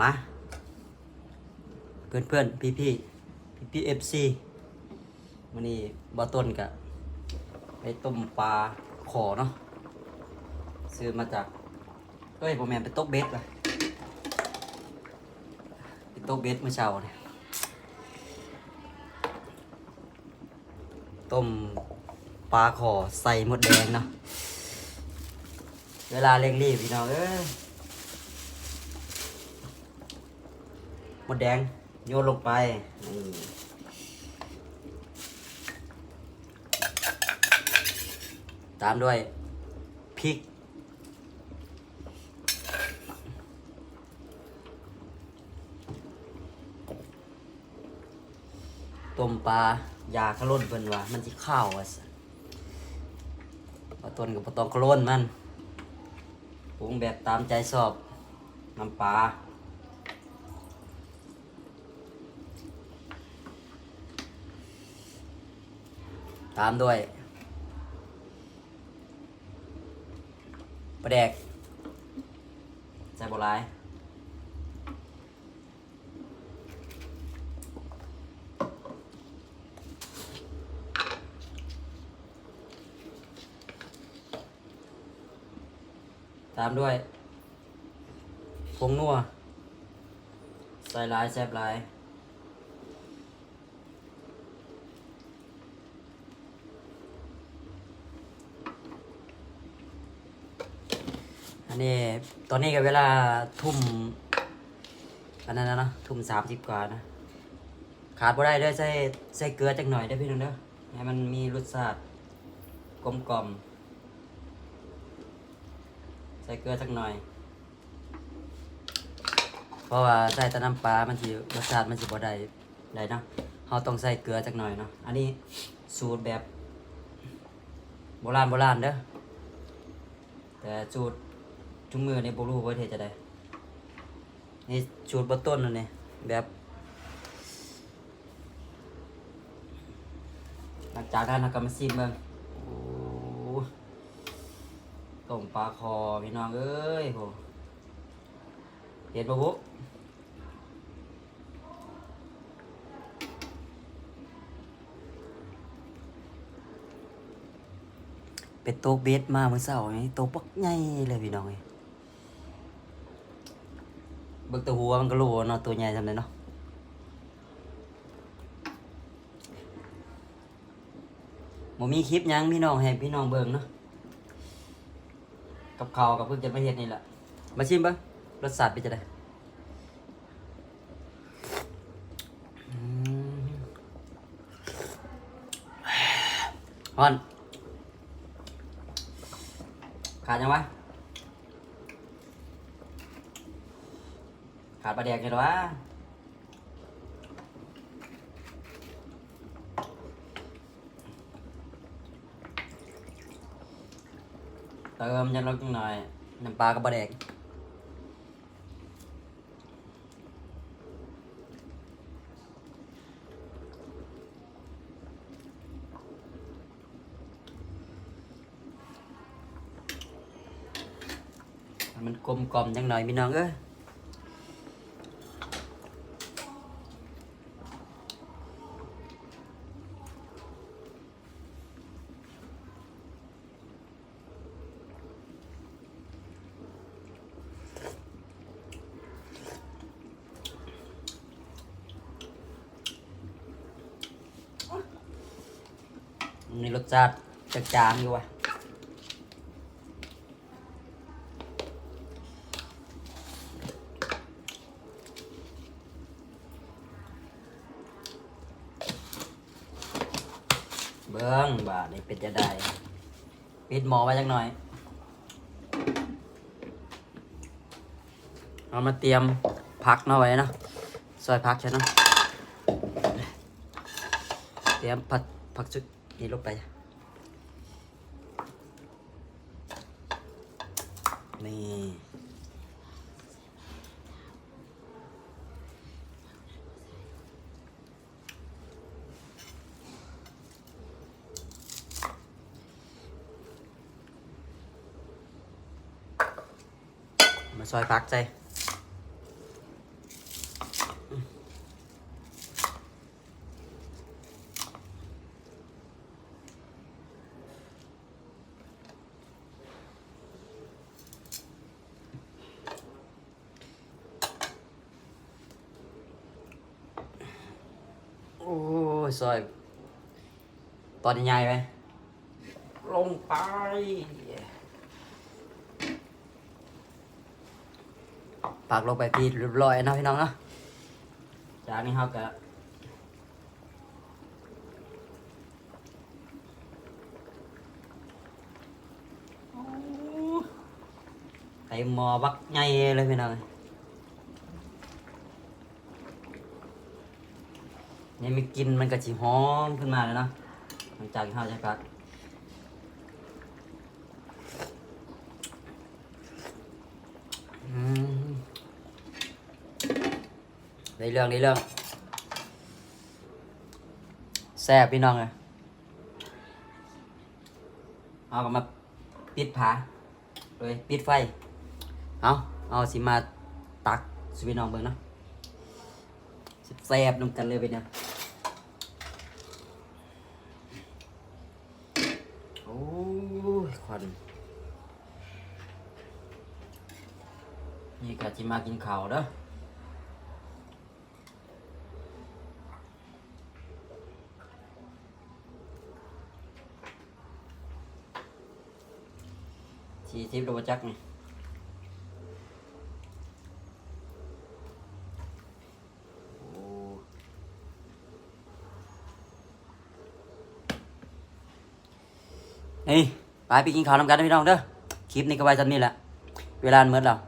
มา เพื่อนเพื่อนพี่พี่พี่พี่เอฟซีมันนี่บาต้นกะไปต้มปลาขอเนาะซื้อมาจากเอ้ยผมแมนไปตกเบ็ดว่ะไปตกเบ็ดเมื่อเช้าเนี่ยต้มปลาขอใส่หมดแดงเนาะเวลาเร่งรีบพี่น้องเอ้ย มดแดงโยนลงไปตามด้วยพริก ต้มปลายาขลุ่นเพิ่นว่า มันสิข้าวอะสิเอาต้นกับปตองขลุ่นมันปรุงแบบตามใจชอบ น้ำปลา ตามด้วยปลาแดกใส่บัวลายตามด้วยผงนัวใส่ลายแซ่บลาย นนี้ตอนนี้ก็เวลาทุ่มอันนั้นนะเนาะทุ่มสามสิบกว่านะ ขาดบ่ได้เด้อใส่ใส่เกลือจักหน่อยได้พี่น้องเด้อให้มันมีรสชาติกลมกล่อมใส่เกลือสักหน่อย เพราะว่าใส่แต่น้ำปลามันสิรสชาติมันสิบ่ได้ได้เนาะเราต้องใส่เกลือสักหน่อยเนาะอันนี้สูตรแบบโบราณโบราณเด้อแต่สูตร จุงมือในบ่รู้ว่าเทจะได้นี่สูตรเบต้นนั่นนี่แบบหลังจากนั้นเราก็มาซิมเบิ่งต้มปลาคอพี่น้องเอ้ยโหเห็นปะบุเป็นโต๊ะเบสมาเมื่อเช้านี่โต๊ะปักใหญ่เลยพี่น้องเอ้ บิกตัวหัวมันก็รู้เนาะตัวใหญ่ทำไมเนาะบ่มีคลิปยังพี่น้องให้พี่น้องเบิ่งเนาะกับเขากับเพิ่งจะมาเฮ็ดนี่แหละมาชิมเบ้างรสชาติเป็นจะได้ฮอนขาดยังวะ ขาดปลาแดกยังวะเติมยังลงหน่อยน้ำปลากับปลาแดกมันกลมกล่อมจังหน่อยพี่น้องเอ้ย มีรสชาติจางๆอยู่ว่ะเบิ้งบาทนี่เป็นจะได้ปิดหมอไว้จักหน่อยเรามาเตรียมพักเนาะไว้นะซอยพักใช่เนาะเตรียมผัดผักชุด นี้ลงไป นี่ มาซอยพักใจ โอ้ยซอยตอนใหญ่ไหมลงไปปากลงไปพีเรียบร้อยนะพี่น้องเนาะจากนี้เขาก็ใส่หมอบักใหญ่เลยพี่น้อง นี่มีกลินมันก็จีหอมขึ้นมาเลยเนาะหลังจากที่เขาใช้พักได้เรื่องได้เรื่องแซ่บพี่น้องเลยเอากมาปิดผาเลยปิดไฟ เอาเอาสิมาตักสุพี่น้องเบิ่งเนาะแซ่บนำกันเลยไปเนี่ยโอ้ พันนี่ก็จิมากินข้าวเด้อสี่สิบโลจักนี่โอ้เฮ้ ไปไปกินข้าวนำกันนะพี่น้องเด้อคลิปนี้ก็ไว้จำนี้แหละเวลาเมื่อแล้ว